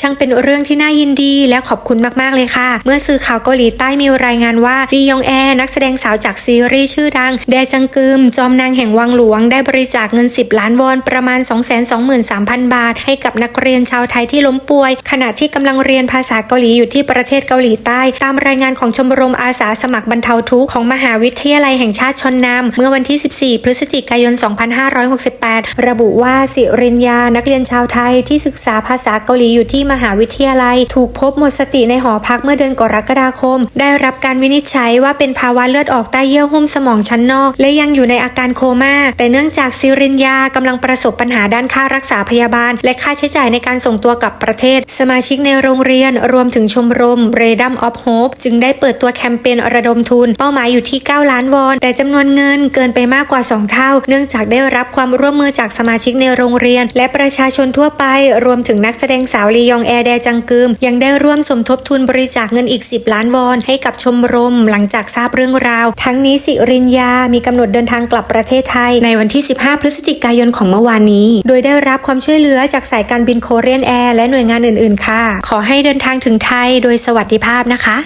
ช่างเป็นเรื่องที่น่ายินดีและขอบคุณมากๆเลยค่ะ เมื่อสื่อข่าวเกาหลีใต้มีรายงานว่าลียองแอนักแสดงสาวจากซีรีส์ชื่อดัง แดจังกึม จอมนางแห่งวังหลวง ได้บริจาคเงิน 10 ล้านวอนประมาณ 223,000 บาท ให้กับนักเรียนชาวไทยที่ล้มป่วย ขณะที่กำลังเรียนภาษาเกาหลีอยู่ที่ประเทศเกาหลีใต้ ตามรายงานของชมรมอาสาสมัครบรรเทาทุกข์ของมหาวิทยาลัยแห่งชาติชนนำเมื่อวันที่ 14 พฤศจิกายน 2568 ระบุว่าสิรินยานักเรียนชาวไทยที่ศึกษาภาษาเกาหลีอยู่ที่มหาวิทยาลัย ถูกพบหมดสติในหอพักเมื่อเดือนกรกฎาคม ได้รับการวินิจฉัยว่าเป็นภาวะเลือดออกใต้เยื่อหุ้มสมองชั้นนอก และยังอยู่ในอาการโคม่า แต่เนื่องจากซิรินยากำลังประสบปัญหาด้านค่ารักษาพยาบาล และค่าใช้จ่ายในการส่งตัวกลับประเทศ สมาชิกในโรงเรียน รวมถึงชมรม r e d u m of Hope จึงได้เปิดตัวแคมเปญระดมทุน เป้าหมายอยู่ที่ 9 ล้านวอน แต่จำนวนเงินเกินไปมากกว่า 2 เท่า เนื่องจากได้รับความร่วมมือจากสมาชิกในโรงเรียน และประชาชนทั่วไป รวมถึงนักแสดงสาวลียองแอแดจังกึมยังได้ร่วมสมทบทุนบริจาคเงินอีก 10 ล้านวอนให้กับชมรม หลังจากทราบเรื่องราว ทั้งนี้สิรินยา มีกำหนดเดินทางกลับประเทศไทย ในวันที่ 15 พฤศจิกายนของเมื่อวานนี้ โดยได้รับความช่วยเหลือจากสายการบินโคเรียนแอร์และหน่วยงานอื่นๆค่ะ ขอให้เดินทางถึงไทยโดยสวัสดิภาพนะคะ